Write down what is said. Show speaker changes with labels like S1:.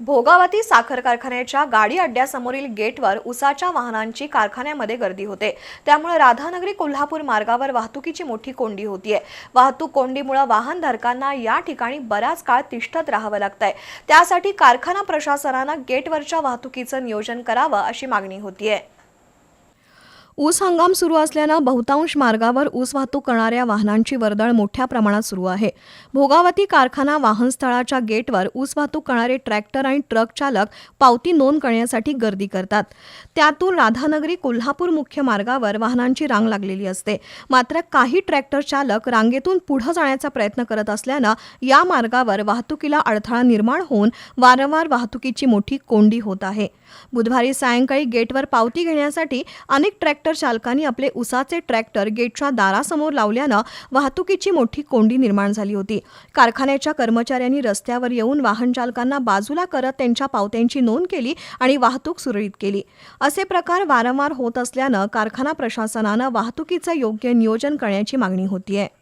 S1: भोगावती साखर कारखान्याच्या गाडी अड्ड्यासमोरील गेटवर उसाच्या वाहनांची कारखान्यामध्ये गर्दी होते. त्यामुळे राधानगरी कोल्हापूर मार्गावर वाहतुकीची मोठी कोंडी होतीये. वाहतूक कोंडीमुळे वाहनधारकांना या ठिकाणी बराच काळ तिष्ठत राहावं लागतंय. त्यासाठी कारखाना प्रशासनानं गेटवरच्या वाहतुकीचं नियोजन करावं अशी मागणी होतीये. ऊस हंगाम सुरू असल्यानं बहुतांश मार्गावर ऊस वाहतूक करणाऱ्या वाहनांची वर्दळ मोठ्या प्रमाणात सुरू आहे. भोगावती कारखाना वाहनस्थळाच्या गेटवर ऊस वाहतूक करणारे ट्रॅक्टर आणि ट्रक चालक पावती नोंद करण्यासाठी गर्दी करतात. त्यातून राधानगरी कोल्हापूर मुख्य मार्गावर वाहनांची रांग लागलेली असते. मात्र काही ट्रॅक्टर चालक रांगेतून पुढे जाण्याचा प्रयत्न करत असल्यानं या मार्गावर वाहतुकीला अडथळा निर्माण होऊन वारंवार वाहतुकीची मोठी कोंडी होत आहे. बुधवारी सायंकाळी गेटवर पावती घेण्यासाठी अनेक ट्रॅक्टर चालकांनी आपले उसाचे ट्रॅक्टर गेटच्या दारासमोर लावल्यानं वाहतुकीची मोठी कोंडी निर्माण झाली होती. कारखान्याच्या कर्मचाऱ्यांनी रस्त्यावर येऊन वाहन चालकांना बाजूला करत त्यांच्या पावत्यांची नोंद केली आणि वाहतूक सुरळीत केली. असे प्रकार वारंवार होत असल्यानं कारखाना प्रशासनानं वाहतुकीचं योग्य नियोजन करण्याची मागणी होतीये.